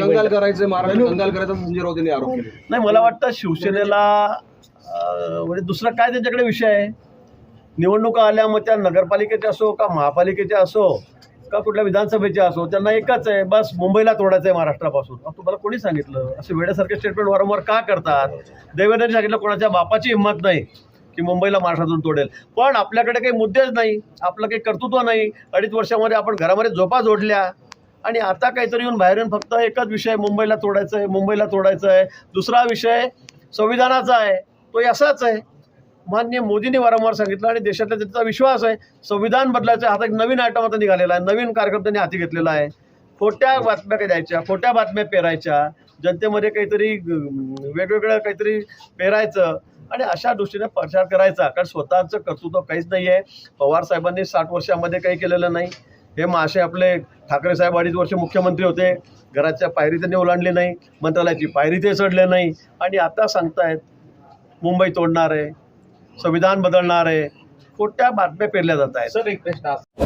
कंगाल करायचं महाराष्ट्र कंगाल करायचा संजय यांनी आरोप केले. नाही मला वाटतं शिवसेनेला म्हणजे दुसरा काय त्यांच्याकडे विषय आहे? निवडणुका आल्या मग त्या नगरपालिकेच्या असो का महापालिकेच्या असो का कुठल्या विधानसभेच्या असो त्यांना एकच आहे बस मुंबईला तोडायचं आहे महाराष्ट्रापासून. तुम्हाला कोणी सांगितलं? असे वेड्यासारखे स्टेटमेंट वारंवार का करतात? देवेंद्रने सांगितलं कोणाच्या बापाची हिंमत नाही की मुंबईला महाराष्ट्रातून तोडेल. पण आपल्याकडे काही मुद्देच नाही आपलं काही कर्तृत्व नाही. अडीच वर्षामध्ये आपण घरामध्ये झोपा जोडल्या आणि आता काहीतरी येऊन बाहेरून फक्त एकच विषय मुंबईला तोडायचं आहे मुंबईला तोडायचं आहे दुसरा विषय संविधानाचा आहे. तो असाच आहे. मान्य मोदींनी वारंवार सांगितलं आणि देशातल्या त्यांचा विश्वास आहे. संविधान बदलायचं हा आता एक नवीन आयटम आता निघालेला आहे. नवीन कार्यक्रम त्यांनी हाती घेतलेला आहे. खोट्या बातम्या काय द्यायच्या खोट्या बातम्या पेरायच्या. जनतेमध्ये काहीतरी वेगवेगळं काहीतरी पेरायचं. आणि अशा दृष्टीने प्रचार करायचा. कारण स्वतःचं कर्तृत्व काहीच नाही आहे पवार साहेबांनी साठ वर्षामध्ये काही केलेलं नाही. हे मासे आपले ठाकरे साहेब अडीच वर्ष मुख्यमंत्री होते. घराच्या पायरी त्यांनी ओलांडली नाही मंत्रालयाची पायरी ते चढले नाही. आणि आता सांगतायत मुंबई तोडणार आहे संविधान बदलणार आहे. खोट्या बातम्या पेरल्या जात आहेत. सर एक प्रश्न असा